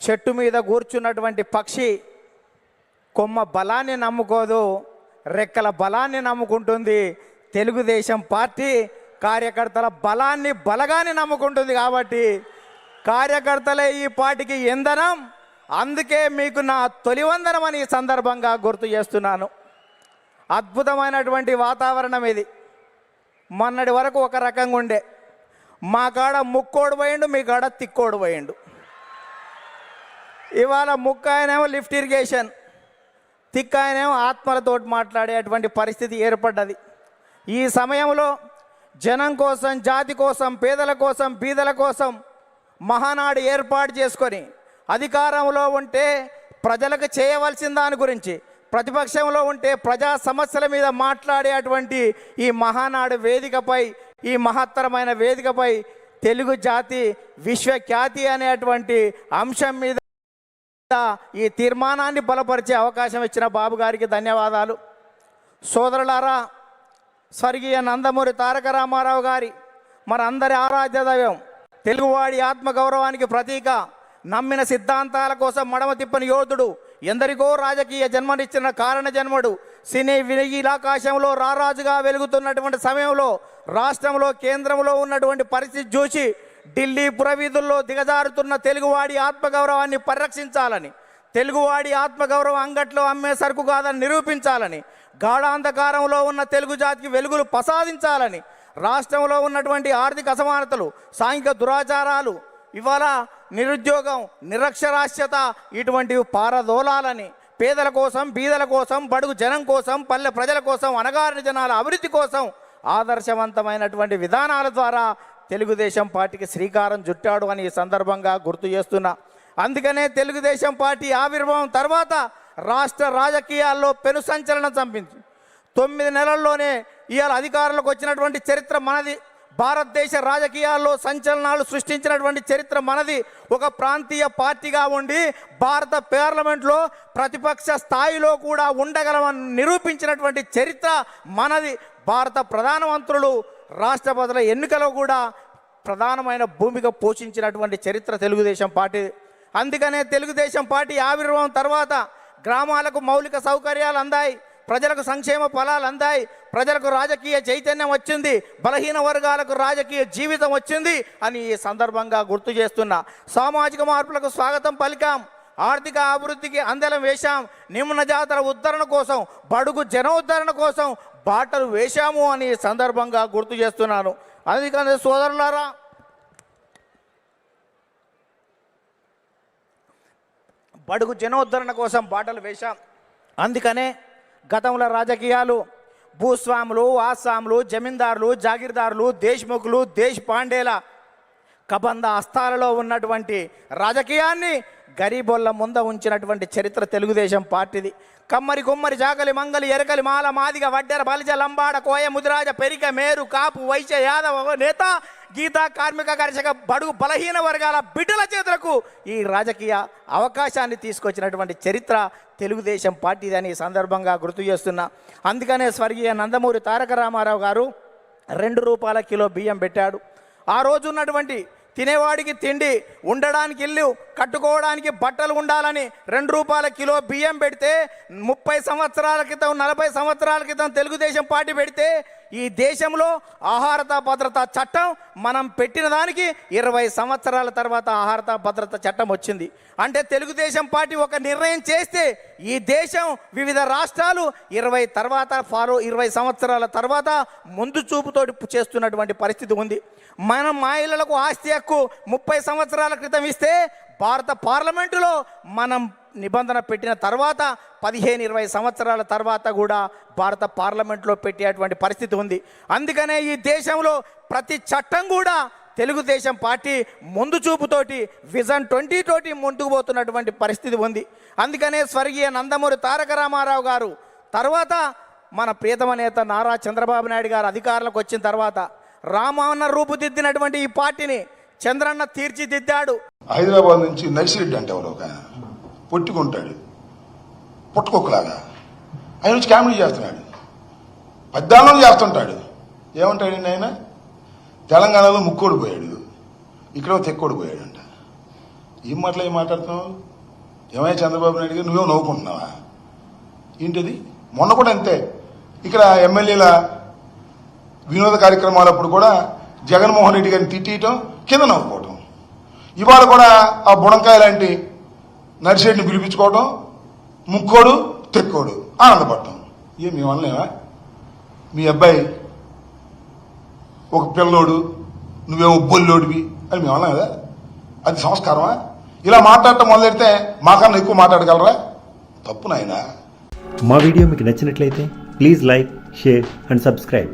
చెట్టు మీద కూర్చున్నటువంటి పక్షి కొమ్మ బలాన్ని నమ్ముకోదు రెక్కల బలాన్ని నమ్ముకుంటుంది తెలుగుదేశం పార్టీ కార్యకర్తల బలాన్ని బలగాన్ని నమ్ముకుంటుంది కాబట్టి కార్యకర్తలే ఈ పార్టీకి ఇంధనం. అందుకే మీకు నా తొలి వందనం అని ఈ సందర్భంగా గుర్తు చేస్తున్నాను. అద్భుతమైనటువంటి వాతావరణం ఇది. మొన్నటి వరకు ఒక రకంగా ఉండే. మా కాడ ముక్కోడు పోయిండు మీ కాడ తిక్కోడు పోయిండు. ఇవాళ ముక్క ఆయనేమో లిఫ్ట్ ఇరిగేషన్ తిక్క ఆయనేమో ఆత్మలతోటి మాట్లాడేటువంటి పరిస్థితి ఏర్పడ్డది. ఈ సమయంలో జనం కోసం జాతి కోసం పేదల కోసం బీదల కోసం మహానాడు ఏర్పాటు చేసుకొని అధికారంలో ఉంటే ప్రజలకు చేయవలసిన దాని గురించి ప్రతిపక్షంలో ఉంటే ప్రజా సమస్యల మీద మాట్లాడేటువంటి ఈ మహానాడు వేదికపై ఈ మహత్తరమైన వేదికపై తెలుగు జాతి విశ్వఖ్యాతి అనేటువంటి అంశం మీద ఈ తీర్మానాన్ని బలపరిచే అవకాశం ఇచ్చిన బాబు గారికి ధన్యవాదాలు. సోదరులారా స్వర్గీయ నందమూరి తారక రామారావు గారి మనందరి ఆరాధ్య దైవం తెలుగువాడి ఆత్మగౌరవానికి ప్రతీక నమ్మిన సిద్ధాంతాల కోసం మడమ తిప్పని యోధుడు ఎందరికో రాజకీయ జన్మనిచ్చిన కారణ జన్మడు సినీ వినీలాకాశంలో రారాజుగా వెలుగుతున్నటువంటి సమయంలో రాష్ట్రంలో కేంద్రంలో ఉన్నటువంటి పరిస్థితి చూసి ఢిల్లీ పురవీధుల్లో దిగజారుతున్న తెలుగువాడి ఆత్మగౌరవాన్ని పరిరక్షించాలని తెలుగువాడి ఆత్మగౌరవం అంగట్లో అమ్మే సరుకు కాదని నిరూపించాలని గాఢాంధకారంలో ఉన్న తెలుగు జాతికి వెలుగులు ప్రసాదించాలని రాష్ట్రంలో ఉన్నటువంటి ఆర్థిక అసమానతలు సాంఘిక దురాచారాలు ఇవాళ నిరుద్యోగం నిరక్షరాస్యత ఇటువంటివి పారదోలాలని పేదల కోసం బీదల కోసం బడుగు జనం కోసం పల్లె ప్రజల కోసం అనగారిన జనాల అభివృద్ధి కోసం ఆదర్శవంతమైనటువంటి విధానాల ద్వారా తెలుగుదేశం పార్టీకి శ్రీకారం చుట్టాడు అని ఈ సందర్భంగా గుర్తు చేస్తున్నా. అందుకనే తెలుగుదేశం పార్టీ ఆవిర్భావం తర్వాత రాష్ట్ర రాజకీయాల్లో పెను సంచలనం చంపింది. తొమ్మిది నెలల్లోనే ఇవాళ అధికారంలోకి వచ్చినటువంటి చరిత్ర మనది. భారతదేశ రాజకీయాల్లో సంచలనాలు సృష్టించినటువంటి చరిత్ర మనది. ఒక ప్రాంతీయ పార్టీగా ఉండి భారత పార్లమెంట్లో ప్రతిపక్ష స్థాయిలో కూడా ఉండగలమని నిరూపించినటువంటి చరిత్ర మనది. భారత ప్రధానమంత్రులు రాష్ట్రపతుల ఎన్నికలో కూడా ప్రధానమైన భూమిక పోషించినటువంటి చరిత్ర తెలుగుదేశం పార్టీ. అందుకనే తెలుగుదేశం పార్టీ ఆవిర్భావం తర్వాత గ్రామాలకు మౌలిక సౌకర్యాలు అందాయి. ప్రజలకు సంక్షేమ ఫలాలు అందాయి. ప్రజలకు రాజకీయ చైతన్యం వచ్చింది. బలహీన వర్గాలకు రాజకీయ జీవితం వచ్చింది అని ఈ సందర్భంగా గుర్తు చేస్తున్నా. సామాజిక మార్పులకు స్వాగతం పలికాం. ఆర్థిక అభివృద్ధికి అందలం వేశాం. నిమ్న జాతర ఉద్ధరణ కోసం బడుగు జన ఉద్ధరణ కోసం బాటలు వేశాము అని ఈ సందర్భంగా గుర్తు చేస్తున్నాను. అందుకని సోదరులారా బడుగు జనోద్ధరణ కోసం బాటలు వేశాం. అందుకనే గతంలో రాజకీయాలు భూస్వాములు ఆస్వాములు జమీందారులు జాగీర్దారులు దేశ్ముఖులు దేశ్ పాండేల కబంద హస్తాలలో ఉన్నటువంటి రాజకీయాన్ని గరీబొల్ల ముంద ఉంచినటువంటి చరిత్ర తెలుగుదేశం పార్టీది. కమ్మరి కుమ్మరి జాకలి మంగలి ఎరకలి మాల మాదిగ వడ్డెర బలిజ లంబాడ కోయ ముదిరాజ పెరిక మేరు కాపు వైశ్య యాదవ నేత గీతా కార్మిక కర్షక బడుగు బలహీన వర్గాల బిడ్డల చేతులకు ఈ రాజకీయ అవకాశాన్ని తీసుకొచ్చినటువంటి చరిత్ర తెలుగుదేశం పార్టీది అని ఈ సందర్భంగా గుర్తు చేస్తున్నా. అందుకనే స్వర్గీయ నందమూరి తారక రామారావు గారు రెండు రూపాయల కిలో బియ్యం పెట్టాడు. ఆ రోజు ఉన్నటువంటి తినేవాడికి తిండి ఉండడానికి ఇల్లు కట్టుకోవడానికి బట్టలు ఉండాలని రెండు రూపాయల కిలో బియ్యం పెడితే ముప్పై సంవత్సరాల క్రితం నలభై సంవత్సరాల క్రితం తెలుగుదేశం పార్టీ పెడితే ఈ దేశంలో ఆహారత భద్రత చట్టం మనం పెట్టిన దానికి ఇరవై సంవత్సరాల తర్వాత ఆహారత భద్రత చట్టం వచ్చింది. అంటే తెలుగుదేశం పార్టీ ఒక నిర్ణయం చేస్తే ఈ దేశం వివిధ రాష్ట్రాలు ఇరవై తర్వాత ఫాలో ఇరవై సంవత్సరాల తర్వాత ముందు చూపుతోటి చేస్తున్నటువంటి పరిస్థితి ఉంది. మనం మహిళలకు ఆస్తి హక్కు ముప్పై సంవత్సరాల క్రితం ఇస్తే భారత పార్లమెంటులో మనం నిబంధన పెట్టిన తర్వాత పదిహేను ఇరవై సంవత్సరాల తర్వాత కూడా భారత పార్లమెంట్లో పెట్టేటువంటి పరిస్థితి ఉంది. అందుకనే ఈ దేశంలో ప్రతి చట్టం కూడా తెలుగుదేశం పార్టీ ముందు చూపుతోటి విజన్ ట్వంటీ తోటి ముందుకు పోతున్నటువంటి పరిస్థితి ఉంది. అందుకనే స్వర్గీయ నందమూరి తారక రామారావు గారు తర్వాత మన ప్రియతమ నేత నారా చంద్రబాబు నాయుడు గారు అధికారులకు వచ్చిన తర్వాత రామాన్న రూపుదిద్దినటువంటి ఈ పార్టీని చంద్రన్న తీర్చిదిద్దాడు. హైదరాబాద్ నుంచి నర్సిరెడ్డి అంటే ఎవరు ఒక పొట్టుకుంటాడు. పుట్టుకొక్కలాగా ఆయన వచ్చి కామెడీ చేస్తున్నాడు. పద్దానం చేస్తుంటాడు. ఏమంటాడండి ఆయన? తెలంగాణలో ముక్కోడు పోయాడు. ఇక్కడ తెక్కోడు పోయాడంట. ఏం మాటలు ఏం మాట్లాడుతున్నావు? ఏమైనా చంద్రబాబు నాయుడు గారు? నువ్వేమో నవ్వుకుంటున్నావా? ఏంటిది? మొన్న కూడా అంతే. ఇక్కడ ఎమ్మెల్యేల వినోద కార్యక్రమాలప్పుడు కూడా జగన్మోహన్ రెడ్డి గారిని తిట్టియటం కింద నవ్వుకోవటం. ఇవాళ కూడా ఆ బుడంకాయ లాంటి నర్సిరెడ్డిని పిలిపించుకోవటం ముక్కోడు తెక్కోడు ఆనందపడటం ఏం మీ వల్లనేవా మీ అబ్బాయి ఒక పిల్లోడు నువ్వేమో బొల్లోడివి అని మేము అన్నాం కదా? అది సంస్కారమా? ఇలా మాట్లాడటం మొదలెడితే మాకన్నా ఎక్కువ మాట్లాడగలరా? తప్పు నాయనా. మా వీడియో మీకు నచ్చినట్లయితే please like share and subscribe.